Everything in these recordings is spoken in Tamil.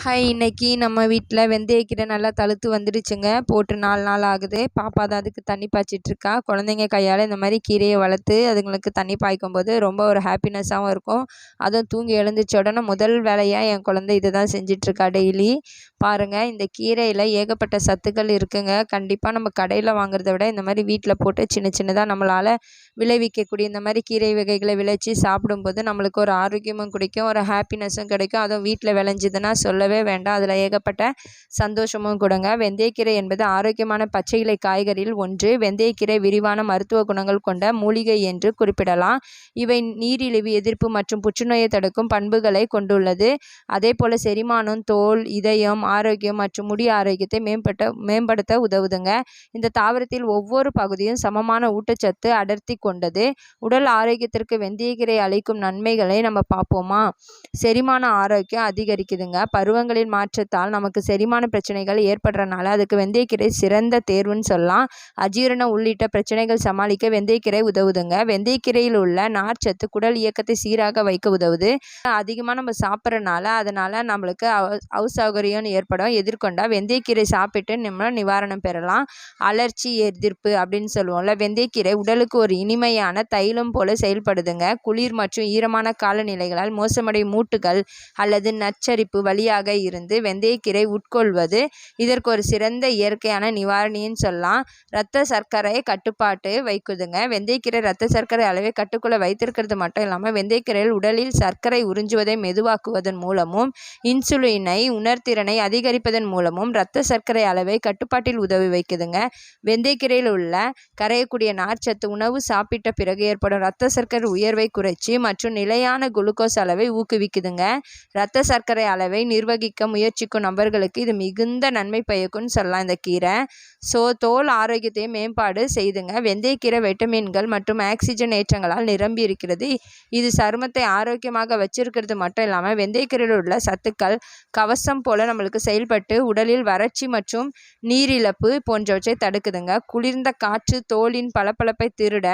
ஹாய் இன்னைக்கு நம்ம வீட்டில் வெந்தயக்கீரை நல்லா தழுத்து வந்துடுச்சுங்க. போட்டு நாலு நாள் ஆகுது. பாப்பா தான் அதுக்கு தண்ணி பாய்ச்சிட்ருக்கா. குழந்தைங்க கையால் இந்த மாதிரி கீரையை வளர்த்து அதுங்களுக்கு தண்ணி பாய்க்கும் போது ரொம்ப ஒரு ஹாப்பினஸ்ஸாகவும் இருக்கும். அதுவும் தூங்கி எழுந்துச்ச உடனே முதல் வேலையாக என் குழந்தை இதை தான் செஞ்சிட்ருக்கா டெய்லி பாருங்கள் இந்த கீரையில் ஏகப்பட்ட சத்துக்கள் இருக்குங்க. கண்டிப்பாக நம்ம கடையில் வாங்குறத விட இந்த மாதிரி வீட்டில் போட்டு சின்ன சின்னதாக நம்மளால் விளைவிக்கக்கூடிய இந்த மாதிரி கீரை வகைகளை விளைச்சி சாப்பிடும்போது நம்மளுக்கு ஒரு ஆரோக்கியமும் கிடைக்கும் ஒரு ஹாப்பினஸ்ஸும் கிடைக்கும். அதுவும் வீட்டில் விளைஞ்சிதுன்னா சொல்ல சொல்லவே வேண்டாம். அதில் ஏகப்பட்ட சந்தோஷமும் கொடுங்க. வெந்தயக்கீரை என்பது ஆரோக்கியமான பச்சை இலை காய்கறியில் ஒன்று. வெந்தயக்கீரை விரிவான மருத்துவ குணங்கள் கொண்ட மூலிகை என்று குறிப்பிடலாம். இவை நீரிழிவு எதிர்ப்பு மற்றும் புற்றுநோயை தடுக்கும் பண்புகளை கொண்டுள்ளது. அதே போல் செரிமானம் தோல் இதயம் ஆரோக்கியம் மற்றும் முடி ஆரோக்கியத்தை மேம்பட்ட மேம்படுத்த உதவுதுங்க. இந்த தாவரத்தில் ஒவ்வொரு பகுதியும் சமமான ஊட்டச்சத்து அடர்த்தி கொண்டது. உடல் ஆரோக்கியத்திற்கு வெந்தயக்கீரை அளிக்கும் நன்மைகளை நம்ம பார்ப்போமா? செரிமான ஆரோக்கியம் அதிகரிக்குதுங்க. பருவ பருவங்களின் மாற்றத்தால் நமக்கு செரிமான பிரச்சனைகள் ஏற்படுறனால அதுக்கு வெந்தயக்கீரை சிறந்த தேர்வுன்னு சொல்லலாம். அஜீரணம் உள்ளிட்ட பிரச்சனைகள் சமாளிக்க வெந்தயக்கீரை உதவுதுங்க. வெந்தயக்கீரையில் உள்ள நார்ச்சத்து குடல் இயக்கத்தை சீராக வைக்க உதவுது. அதிகமாக நம்ம சாப்பிட்றனால அதனால் நம்மளுக்கு அவுசௌகரியம் ஏற்படும். எதிர்கொண்டால் வெந்தயக்கீரை சாப்பிட்டு நம்ம நிவாரணம் பெறலாம். அலர்ச்சி எதிர்ப்பு அப்படின்னு சொல்லுவோம்ல வெந்தயக்கீரை உடலுக்கு ஒரு இனிமையான தைலம் போல செயல்படுதுங்க. குளிர் மற்றும் ஈரமான காலநிலைகளால் மோசமடை மூட்டுகள் அல்லது நச்சரிப்பு வழியாக இருந்து வெந்தயக்கீரை உட்கொள்வது இதற்கு ஒரு சிறந்த இயற்கையான நிவாரணின்னு சொல்லலாம். ரத்த சர்க்கரை கட்டுப்பாட்டு வைக்குதுங்க. வெந்தயக்கீரை ரத்த சர்க்கரை அளவை கட்டுக்குள்ளே வைத்திருக்கிறது மட்டும் இல்லாமல் வெந்தயக்கீரையில் உடலில் சர்க்கரை உறிஞ்சுவதை மெதுவாக்குவதன் மூலமும் இன்சுலினை உணர்திறனை அதிகரிப்பதன் மூலமும் ரத்த சர்க்கரை அளவை கட்டுப்பாட்டில் உதவி வைக்குதுங்க. வெந்தயக்கீரையில் உள்ள கரையக்கூடிய நார்ச்சத்து உணவு சாப்பிட்ட பிறகு ஏற்படும் ரத்த சர்க்கரை உயர்வை குறைச்சி மற்றும் நிலையான குளுக்கோஸ் அளவை ஊக்குவிக்குதுங்க. ரத்த சர்க்கரை அளவை நிர்வ நிர்வகிக்க முயற்சிக்கும் நபர்களுக்கு இது மிகுந்த நன்மை பயக்கும்னு சொல்லலாம் இந்த கீரை. ஸோ தோல் ஆரோக்கியத்தை மேம்பாடு செய்துங்க. வெந்தயக்கீரை விட்டமின்கள் மற்றும் ஆக்சிஜன் ஏற்றங்களால் நிரம்பி இருக்கிறது. இது சருமத்தை ஆரோக்கியமாக வச்சிருக்கிறது மட்டும் இல்லாமல் வெந்தயக்கீரையில் உள்ள சத்துக்கள் கவசம் போல நம்மளுக்கு செயல்பட்டு உடலில் வறட்சி மற்றும் நீரிழப்பு போன்றவற்றை தடுக்குதுங்க. குளிர்ந்த காற்று தோலின் பளபளப்பை திருட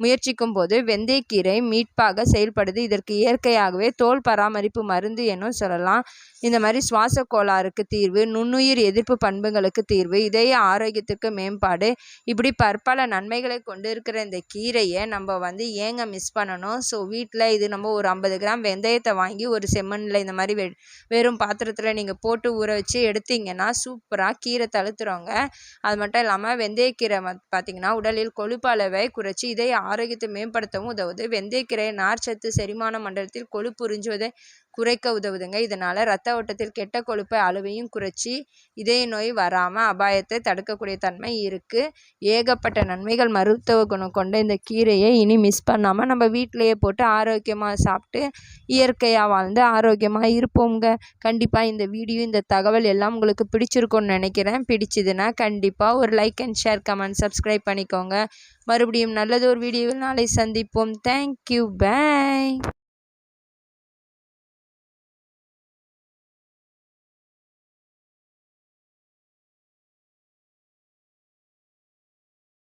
முயற்சிக்கும் போது வெந்தயக்கீரை மீட்பாக செயல்படுது. இதற்கு இயற்கையாகவே தோல் பராமரிப்பு மருந்து என்னும் சொல்லலாம். இந்த மாதிரி சுவாச கோளாறுக்கு தீர்வு நுண்ணுயிர் எதிர்ப்பு பண்புகளுக்கு தீர்வு இதய ஆரோக்கியத்துக்கு மேம்பாடு இப்படி பற்பல நன்மைகளை கொண்டு இருக்கிற இந்த கீரையை நம்ம வந்து ஏங்க மிஸ் பண்ணணும்? ஸோ வீட்டில் இது நம்ம ஒரு ஐம்பது கிராம் வெந்தயத்தை வாங்கி ஒரு செம்மண்ணில் இந்த மாதிரி வெ வெறும் பாத்திரத்தில் நீங்கள் போட்டு ஊற வச்சு எடுத்தீங்கன்னா சூப்பராக கீரை தழுத்துறோங்க அது மட்டும் இல்லாமல் வெந்தயக்கீரை பார்த்திங்கன்னா உடலில் கொழுப்பு அளவை குறைச்சி இதய ஆரோக்கியத்தை மேம்படுத்தவும் உதவுது. வெந்தயக்கீரை நார்ச்சத்து செரிமான மண்டலத்தில் கொழுப்பு உறிஞ்சுவதை குறைக்க உதவுதுங்க. இதனால் ரத்த ஓட்டத்தில் கெட்ட கொழுப்பை அளவையும் குறைச்சி இதய நோய் வராமல் அபாயத்தை தடுக்கக்கூடிய தன்மை இருக்குது ஏகப்பட்ட நன்மைகள் மருத்துவ குணம் கொண்ட இந்த கீரையை இனி மிஸ் பண்ணாமல் நம்ம வீட்டிலையே போட்டு ஆரோக்கியமாக சாப்பிட்டு இயற்கையாக வாழ்ந்து ஆரோக்கியமாக இருப்போங்க கண்டிப்பாக இந்த வீடியோ இந்த தகவல் எல்லாம் உங்களுக்கு பிடிச்சிருக்கும்னு நினைக்கிறேன். பிடிச்சதுன்னா கண்டிப்பாக ஒரு like and share comment subscribe பண்ணிக்கோங்க. மறுபடியும் நல்லது ஒரு வீடியோவில் நாளை சந்திப்போம். Thank you bye